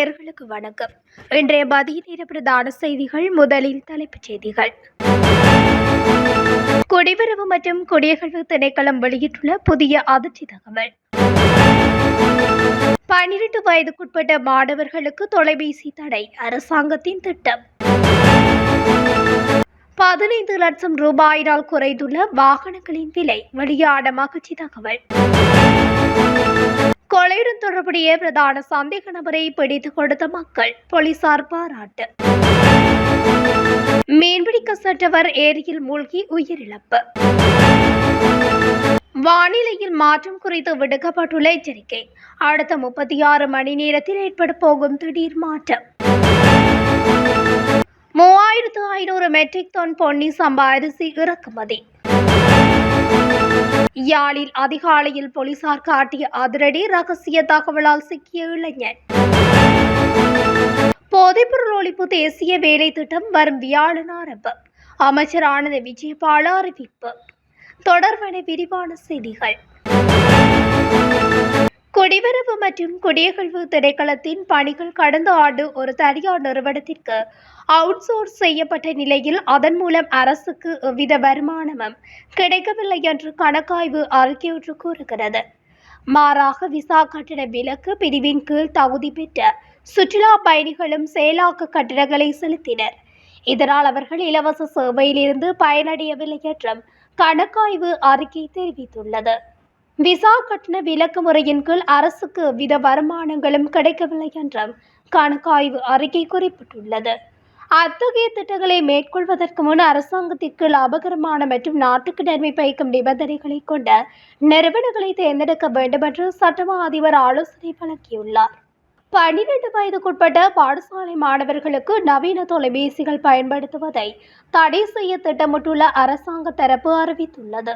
நேர்களுக்கு வணக்கம். இன்றைய மதிய நேர பிரதான செய்திகள் முதலில் தலைப்புச் செய்திகள். குடிவரவு மற்றும் குடியகழ்வு திணைக்களம் வெளியிட்டுள்ள புதிய அதிர்ச்சி தகவல். பனிரெண்டு வயதுக்குட்பட்ட மாணவர்களுக்கு தொலைபேசி தடை அரசாங்கத்தின் திட்டம். பதினைந்து லட்சம் ரூபாயினால் குறைந்துள்ள வாகனங்களின் விலை வெளியான மகிழ்ச்சி தகவல். கொலையுடன் தொடர்புடைய பிரதான சந்தேக நபரை பிடித்துக் கொடுத்த மக்கள் போலீசார் பாராட்டு. மீன்பிடிக்க சென்றவர் ஏரியில் மூழ்கி உயிரிழப்பு. வானிலையில் மாற்றம் குறித்து விடுக்கப்பட்டுள்ள எச்சரிக்கை. அடுத்த முப்பத்தி ஆறு மணி நேரத்தில் ஏற்பட போகும் திடீர் மாற்றம். மூவாயிரத்து ஐநூறு மெட்ரிக் டன் பொன்னி சம்பா அரிசி இறக்குமதி. யாழில் அதிகாலையில் போலீசார் காட்டிய அதிரடி ரகசிய தகவலால் சிக்கிய இளைஞன். போதைப்பொருள் ஒழிப்பு தேசிய வேலை திட்டம் வரும் வியாழன் ஆரம்பம். அமைச்சர் ஆனந்த விஜயபால அறிவிப்பு. தொடர்பான விரிவான செய்திகள். குடிவரவு மற்றும் குடியகழ்வு திரைக்களத்தின் பணிகள் கடந்த ஆண்டு ஒரு தனியார் நிறுவனத்திற்கு அவுட்சோர்ஸ் செய்யப்பட்ட நிலையில் அதன் மூலம் அரசுக்கு எவ்வித வருமானமும் கிடைக்கவில்லை என்று கணக்காய்வு அறிக்கையொன்று கூறுகிறது. மாறாக விசா கட்டண விலக்கு பிரிவின் கீழ் தகுதி பெற்ற சுற்றுலா பயணிகளும் செயலாக்க கட்டணங்களை செலுத்தினர். இதனால் அவர்கள் இலவச சேவையிலிருந்து பயனடையவில்லை என்றும் கணக்காய்வு அறிக்கை தெரிவித்துள்ளது. விசா கட்டண விலக்கு முறையின் கீழ் அரசுக்கு வித வருமானங்களும் கிடைக்கவில்லை என்றும் கணக்காய்வு அறிக்கை குறிப்பிட்டுள்ளது. அத்தகைய திட்டங்களை மேற்கொள்வதற்கு முன் அரசாங்கத்திற்கு லாபகரமான மற்றும் நாட்டுக்கு நன்மை பயக்கும் நிபந்தனைகளை கொண்ட நிறுவனங்களை தேர்ந்தெடுக்க வேண்டும் என்று சட்டமா அதிபர் ஆலோசனை வழங்கியுள்ளார். பன்னிரண்டு வயதுக்குட்பட்ட பாடசாலை மாணவர்களுக்கு நவீன தொலைபேசிகள் பயன்படுத்துவதை தடை செய்ய திட்டமிட்டுள்ள அரசாங்க தரப்பு அறிவித்துள்ளது.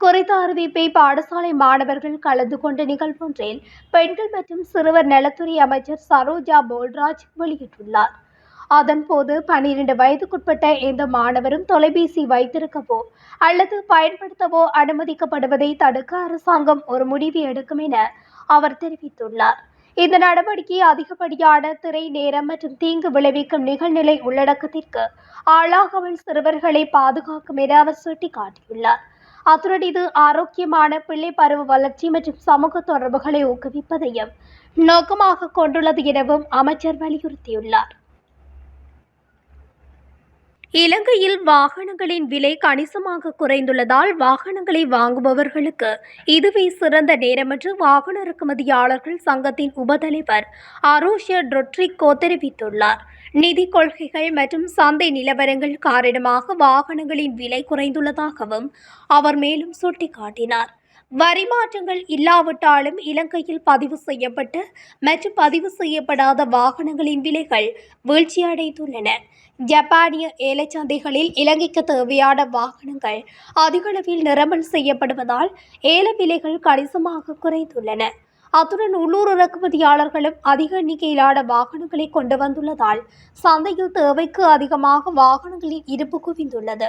குறித்த அறிவிப்பை பாடசாலை மாணவர்கள் கலந்து கொண்ட நிகழ்வொன்றில் பெண்கள் மற்றும் சிறுவர் நலத்துறை அமைச்சர் சரோஜா போல்ராஜ் வெளியிட்டுள்ளார். அதன்போது பனிரெண்டு வயதுக்குட்பட்ட எந்த மாணவரும் தொலைபேசி வைத்திருக்கவோ அல்லது பயன்படுத்தவோ அனுமதிக்கப்படுவதை தடுக்க அரசாங்கம் ஒரு முடிவு எடுக்கும் என அவர் தெரிவித்துள்ளார். இந்த நடவடிக்கை அதிகப்படியான திரை நேரம் மற்றும் தீங்கு விளைவிக்கும் நிகழ்நிலை உள்ளடக்கத்திற்கு ஆளாகாமல் சிறுவர்களை பாதுகாக்கும் என அவர் சுட்டிக்காட்டியுள்ளார். அத்துடன் இது ஆரோக்கியமான பிள்ளை பருவ வளர்ச்சி மற்றும் சமூக தொடர்புகளை ஊக்குவிப்பதையும் நோக்கமாக கொண்டுள்ளது எனவும் அமைச்சர் வலியுறுத்தியுள்ளார். இலங்கையில் வாகனங்களின் விலை கணிசமாக குறைந்துள்ளதால் வாகனங்களை வாங்குபவர்களுக்கு இதுவே சிறந்த நேரம் என்று வாகன இறக்குமதியாளர்கள் சங்கத்தின் உபதலைவர் அரோஷ டொட்ரிகோ தெரிவித்துள்ளார். நிதி கொள்கைகள் மற்றும் சந்தை நிலவரங்கள் காரணமாக வாகனங்களின் விலை குறைந்துள்ளதாகவும் அவர் மேலும் சுட்டிக்காட்டினார். வரி மாற்றங்கள் இல்லாவிட்டாலும் இலங்கையில் பதிவு செய்யப்பட்ட மற்றும் பதிவு செய்யப்படாத வாகனங்களின் விலைகள் வீழ்ச்சியடைந்துள்ளன. ஜப்பானிய ஏலச்சந்தைகளில் இலங்கைக்கு தேவையான வாகனங்கள் அதிகளவில் நிரம்பல் செய்யப்படுவதால் ஏல விலைகள் கணிசமாக குறைந்துள்ளன. அத்துடன் உள்ளூர் இறக்குமதியாளர்களும் அதிக எண்ணிக்கையிலான வாகனங்களை கொண்டு வந்துள்ளதால் சந்தையில் தேவைக்கு அதிகமாக வாகனங்களின் இருப்பு குவிந்துள்ளது.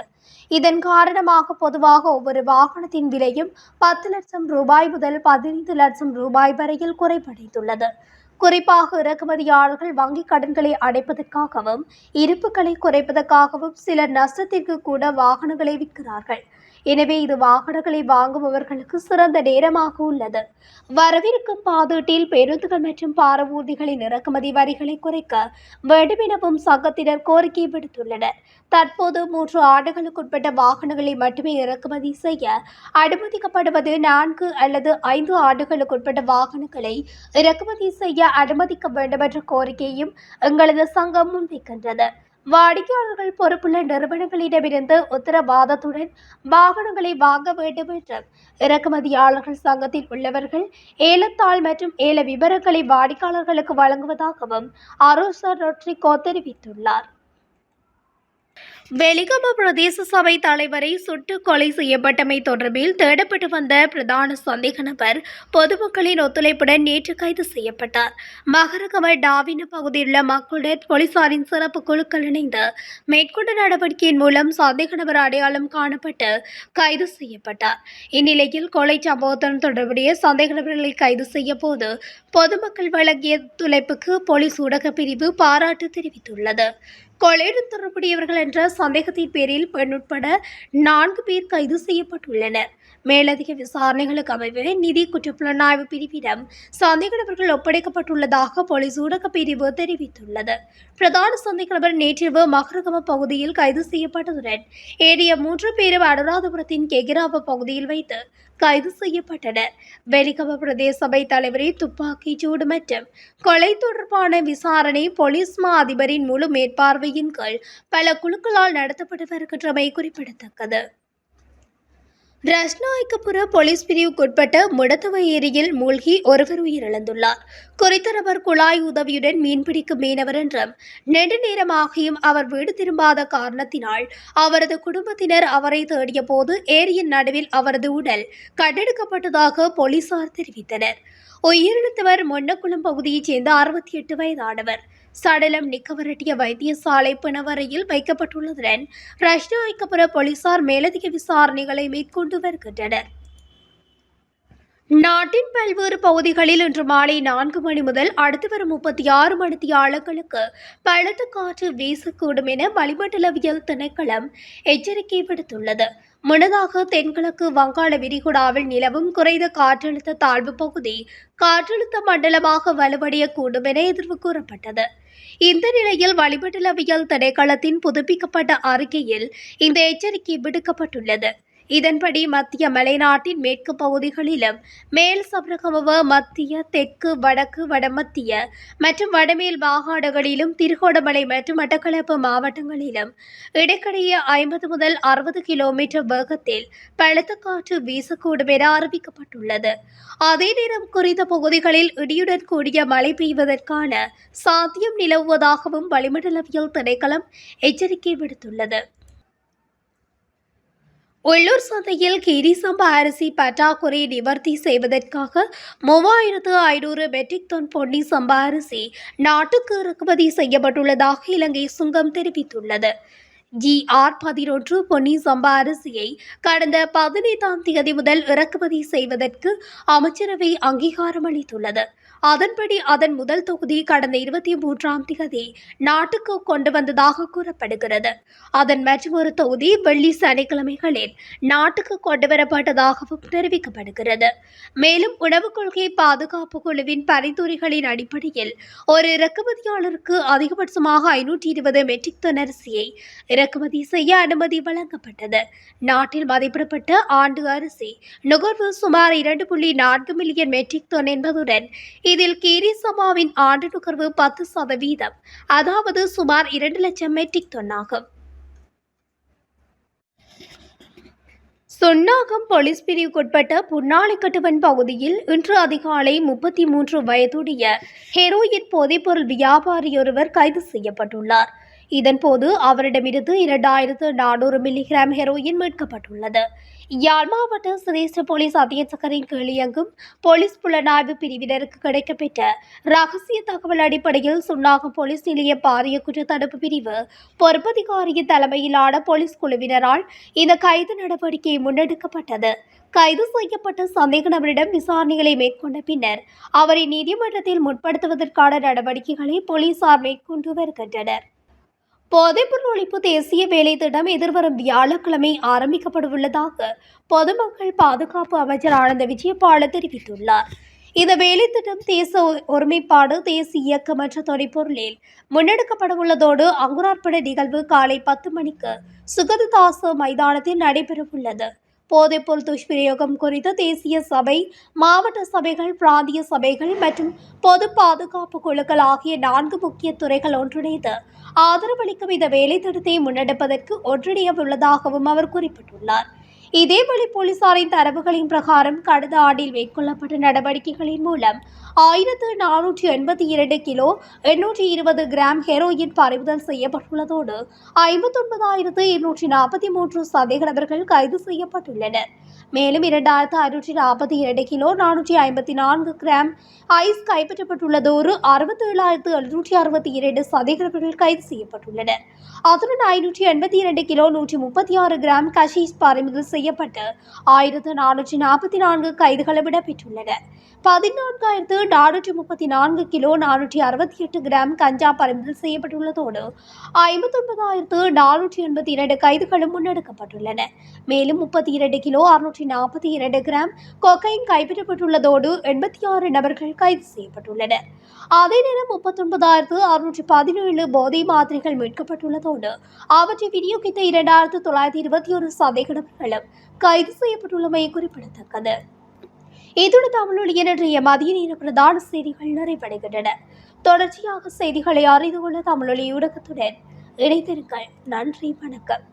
இதன் காரணமாக பொதுவாக ஒவ்வொரு வாகனத்தின் விலையும் பத்து லட்சம் ரூபாய் முதல் பதினைந்து லட்சம் ரூபாய் வரையில் குறைபடைந்துள்ளது. குறிப்பாக இறக்குமதியாளர்கள் வங்கிக் கடன்களை அடைப்பதற்காகவும் இருப்புகளை குறைப்பதற்காகவும் சில நஷ்டத்திற்கு கூட வாகனங்களை விற்கிறார்கள். எனவே இது வாகனங்களை வாங்குபவர்களுக்கு சிறந்த நேரமாக உள்ளது. வரவிருக்கும் பாதீட்டில் பேருந்துகள் மற்றும் பாரவூர்திகளின் இறக்குமதி வரிகளை குறைக்க வேண்டும் எனவும் சங்கத்தினர் கோரிக்கை விடுத்துள்ளனர். தற்போது மூன்று ஆண்டுகளுக்குட்பட்ட வாகனங்களை மட்டுமே இறக்குமதி செய்ய அனுமதிக்கப்படுவது நான்கு அல்லது ஐந்து ஆண்டுகளுக்குட்பட்ட வாகனங்களை இறக்குமதி செய்ய அனுமதிக்க வேண்டும் என்ற கோரிக்கையும் எங்களது சங்கம் முன்வைக்கின்றது வாடிக்கையாளர்கள் பொறுப்புள்ள நிறுவனங்களிடமிருந்து உத்தரவாதத்துடன் வாகனங்களை வாங்க வேண்டும் என்றும் இறக்குமதியாளர்கள் சங்கத்தில் உள்ளவர்கள் ஏலத்தாள் மற்றும் ஏல விவரங்களை வாடிக்கையாளர்களுக்கு வழங்குவதாகவும் அரோசா ரொட்ரிகோ தெரிவித்துள்ளார். வெலிகம பிரதேச சபை தலைவரை சுட்டு கொலை செய்யப்பட்டமை தொடர்பில் தேடப்பட்டு வந்த பிரதான சந்தேக நபர் பொதுமக்களின் ஒத்துழைப்புடன் நேற்று கைது செய்யப்பட்டார். மகரகம டாவின பகுதியிலுள்ள மக்களுடன் போலீசாரின் சிறப்பு குழுக்கள் இணைந்து மேற்கொண்ட நடவடிக்கையின் மூலம் சந்தேக நபர் அடையாளம் காணப்பட்டு கைது செய்யப்பட்டார். இந்நிலையில் கொலை சம்பவத்துடன் தொடர்புடைய சந்தேக நபர்களை கைது செய்ய போது பொதுமக்கள் வழங்கிய ஒத்துழைப்புக்கு போலீஸ் ஊடக பிரிவு பாராட்டு தெரிவித்துள்ளது. கொலையுடன் தொடர்புடையவர்கள் என்ற சந்தேகத்தின் பேரில் பெண் உட்பட நான்கு பேர் கைது செய்யப்பட்டுள்ளனர். மேலதிக விசாரணைகளுக்கு அமைவே நிதி குற்றப்புலனாய்வு பிரிவிடம் சந்தேக நபர்கள் ஒப்படைக்கப்பட்டுள்ளதாக போலீஸ் ஊடக பிரிவு தெரிவித்துள்ளது. பிரதான சந்தேக நபர் நேற்றிரவு மகரகம பகுதியில் கைது செய்யப்பட்டதுடன் ஏறிய மூன்று பேரும் அனுராதபுரத்தின் கெகிராவ பகுதியில் வைத்து கைது செய்யப்பட்டனர். வெலிகம பிரதேச சபை தலைவரை துப்பாக்கி சூடு மற்றும் கொலை தொடர்பான விசாரணை போலீஸ் மா அதிபரின் முழு மேற்பார்வையின் கீழ் பல குழுக்களால் நடத்தப்பட்டு வருகின்றமை குறிப்பிடத்தக்கது. ரஸ்நாயக்கபுர போலீஸ் பிரிவுக்குட்பட்ட முடத்துவ ஏரியில் மூழ்கி ஒருவர் உயிரிழந்துள்ளார். குறித்த நபர் குழாய் உதவியுடன் மீன்பிடிக்கும் மீனவர் என்றும் நெடுநேரமாகியும் அவர் வீடு திரும்பாத காரணத்தினால் அவரது குடும்பத்தினர் அவரை தேடிய போது ஏரியின் நடுவில் அவரது உடல் கண்டெடுக்கப்பட்டதாக போலீசார் தெரிவித்தனர். உயிரிழந்தவர் மொன்னக்குளம் பகுதியைச் சேர்ந்த அறுபத்தி எட்டு வயதானவர். சடலம் நிக்கவரட்டிய வைத்தியசாலை பிணவரையில் வைக்கப்பட்டுள்ளதுடன் ரஷ்னாய்க்கப்புற போலீசார் மேலதிக விசாரணைகளை மேற்கொண்டு வருகின்றனர். நாட்டின் பல்வேறு பகுதிகளில் இன்று மாலை நான்கு மணி முதல் அடுத்து வரும் முப்பத்தி ஆறு மணித்தியாலங்களுக்கு பலத்த காற்று வீசக்கூடும் என வளிமண்டலவியல் திணைக்களம் எச்சரிக்கை விடுத்துள்ளது. முன்னதாக தென்கிழக்கு வங்காள விரிகுடாவில் நிலவும் குறைந்த காற்றழுத்த தாழ்வு பகுதி காற்றழுத்த மண்டலமாக வலுவடையக்கூடும் என எதிர்வு கூறப்பட்டது. இந்த நிலையில் வளிமண்டலவியல் திணைக்களத்தின் புதுப்பிக்கப்பட்ட அறிக்கையில் இந்த எச்சரிக்கை விடுக்கப்பட்டுள்ளது. இதன்படி மத்திய மலைநாட்டின் மேற்கு பகுதிகளிலும் மேல் சபரகமவ மத்திய தெற்கு வடக்கு வடமத்திய மற்றும் வடமேல் மாகாணங்களிலும் திருகோணமலை மற்றும் மட்டக்களப்பு மாவட்டங்களிலும் இடைக்கிடையே ஐம்பது முதல் அறுபது கிலோமீட்டர் வேகத்தில் பலத்த காற்று வீசக்கூடும் என அறிவிக்கப்பட்டுள்ளது. அதே நேரம் குறித்த பகுதிகளில் இடியுடன் கூடிய மழை பெய்வதற்கான சாத்தியம் நிலவுவதாகவும் வளிமண்டலவியல் திணைக்களம் எச்சரிக்கை விடுத்துள்ளது. உள்ளூர் சந்தையில் கீரி சம்பா அரிசி பற்றாக்குறை நிவர்த்தி செய்வதற்காக மூவாயிரத்து ஐநூறு மெட்ரிக் டன் பொன்னி சம்பா அரிசி நாட்டுக்கு இறக்குமதி செய்யப்பட்டுள்ளதாக இலங்கை சுங்கம் தெரிவித்துள்ளது. ஜிஆர் பதினொன்று பொன்னி சம்பா அரிசியை கடந்த பதினைந்தாம் தேதி முதல் இறக்குமதி செய்வதற்கு அமைச்சரவை அங்கீகாரம் அளித்துள்ளது அதன்படி அதன் முதல் தொகுதி கடந்த இருபத்தி மூன்றாம் தேதி நாட்டுக்கு கொண்டு வந்ததாக கூறப்படுகிறது. அதன் மற்றொரு தொகுதி வெள்ளி சனிக்கிழமைகளில் நாட்டுக்கு கொண்டு வரப்பட்டதாகவும் தெரிவிக்கப்படுகிறது. மேலும் உணவுக் கொள்கை பாதுகாப்பு குழுவின் பரிந்துரைகளின் அடிப்படையில் ஒரு இறக்குமதியாளருக்கு அதிகபட்சமாக ஐநூற்றி இருபது மெட்ரிக் டன் அரிசியை இறக்குமதி செய்ய அனுமதி வழங்கப்பட்டது. நாட்டில் மதிப்பிடப்பட்ட ஆண்டு அரிசி நுகர்வு சுமார் இரண்டு புள்ளி நான்கு மில்லியன் மெட்ரிக் டன் என்பதுடன் இதில் கீரிசபாவின் ஆண்டு நுகர்வு பத்து சதவீதம். அதாவது சுமார் இரண்டு லட்சம் மெட்ரிக் டன் ஆகும். சுன்னாகம் போலீஸ் பிரிவுக்குட்பட்ட புன்னாளிக்கட்டுவன் பகுதியில் இன்று அதிகாலை முப்பத்தி மூன்று வயதுடைய ஹெரோயின் போதைப்பொருள் வியாபாரியொருவர் கைது செய்யப்பட்டுள்ளார். இதன்போது அவரிடமிருந்து இரண்டாயிரத்து நானூறு மில்லிகிராம் ஹெரோயின் மீட்கப்பட்டுள்ளது. யாழ் மாவட்ட சிரேஷ்ட போலீஸ் அத்தியட்சகரின் கீழ் இயங்கும் போலீஸ் புலனாய்வு பிரிவினருக்கு கிடைக்கப்பெற்ற ரகசிய தகவல் அடிப்படையில் சுன்னாகம் போலீஸ் நிலைய பாரிய குற்ற தடுப்பு பிரிவு பொறுப்பதிகாரியின் தலைமையிலான போலீஸ் குழுவினரால் இந்த கைது நடவடிக்கை முன்னெடுக்கப்பட்டது. கைது செய்யப்பட்ட சந்தேக நபரிடம் விசாரணைகளை மேற்கொண்ட பின்னர் அவரை நீதிமன்றத்தில் முற்படுத்துவதற்கான நடவடிக்கைகளை போலீசார் மேற்கொண்டு வருகின்றனர். போதைப்பொருள் ஒழிப்பு தேசிய வேலை திட்டம் எதிர்வரும் வியாழக்கிழமை ஆரம்பிக்கப்படவுள்ளதாக பொதுமக்கள் பாதுகாப்பு அமைச்சர் ஆனந்த விஜயபால தெரிவித்துள்ளார். இந்த வேலை திட்டம் தேச ஒருமைப்பாடு தேசிய இயக்கம் மற்ற தொனிப்பொருளில் முன்னெடுக்கப்படவுள்ளதோடு அங்குரார்ப்பண நிகழ்வு காலை பத்து மணிக்கு சுகததாச மைதானத்தில் நடைபெறவுள்ளது. போதைப்பொருள் துஷ்பிரயோகம் குறித்து தேசிய சபை மாவட்ட சபைகள் பிராந்திய சபைகள் மற்றும் பொது பாதுகாப்பு குழுக்கள் ஆகிய நான்கு முக்கிய துறைகள் ஒன்றிணைந்து ஆதரவளிக்கும் இந்த வேலை திட்டத்தை முன்னெடுப்பதற்கு ஒன்றிணையவுள்ளதாகவும் அவர் குறிப்பிட்டுள்ளார். இதேவேளை போலீசாரின் தரவுகளின் பிரகாரம் கடந்த ஆண்டில் மேற்கொள்ளப்பட்ட நடவடிக்கைகளின் மூலம் ஆயிரத்து நானூற்றி எண்பத்தி இரண்டு கிலோ எண்ணூற்றி இருபது கிராம் ஹெரோயின் பறிமுதல் செய்யப்பட்டுள்ளதோடு ஐம்பத்தொன்பதாயிரத்து இருநூற்றி நாற்பத்தி மூன்று சந்தேக கைது செய்யப்பட்டுள்ளனர். மேலும் இரண்டாயிரத்து ஐநூற்றி நாற்பத்தி இரண்டு கிலோ நானூற்றி ஐம்பத்தி நான்கு கிராம் ஐஸ் கைப்பற்றப்பட்டுள்ளதோடு அறுபத்தி ஏழாயிரத்து எழுநூற்றி அறுபத்தி இரண்டு சந்தேகநபர்கள் கைது செய்யப்பட்டுள்ளனர். அதுடன் ஐநூற்றி எண்பத்தி இரண்டு கிலோ நூற்றி முப்பத்தி ஆறு கிராம் கஷீஸ் பறிமுதல் செய்யப்பட்டு ஆயிரத்து நானூற்றி நாற்பத்தி நான்கு கைதுகளை இடம்பெற்றுள்ளன பதினான்காயிரத்து நானூற்றி முப்பத்தி நான்கு கிலோ நானூற்றி அறுபத்தி எட்டு கிராம் கஞ்சா பறிமுதல் செய்யப்பட்டுள்ளதோடு ஐம்பத்தொன்பதாயிரத்து நானூற்றி எண்பத்தி இரண்டு கைதுகளும் முன்னெடுக்கப்பட்டுள்ளன. மேலும் முப்பத்தி இரண்டு கிலோ அறுநூற்றி நாற்பத்தி இரண்டு கிராம் கொக்கைன் கைப்பற்றப்பட்டுள்ளதோடு எண்பத்தி ஆறு நபர்கள் கைது செய்யப்பட்டுள்ளனர் அதே நேரம் முப்பத்தொன்பதாயிரத்து அறுநூற்றி பதினேழு போதை மாத்திரைகள் மீட்கப்பட்டுள்ளதோடு அவற்றை விநியோகித்த இரண்டாயிரத்து தொள்ளாயிரத்தி இருபத்தி ஒரு சந்தேக நபர்களும் கைது செய்யப்பட்டுள்ளமை குறிப்பிடத்தக்கது. இதோடு தமிழொழிய இன்றைய மதிய நேர பிரதான செய்திகள் நிறைவடைகின்றன. தொடர்ச்சியாக செய்திகளை அறிந்து கொள்ள தமிழொலி ஊடகத்துடன் இணைத்திருங்கள் நன்றி வணக்கம்.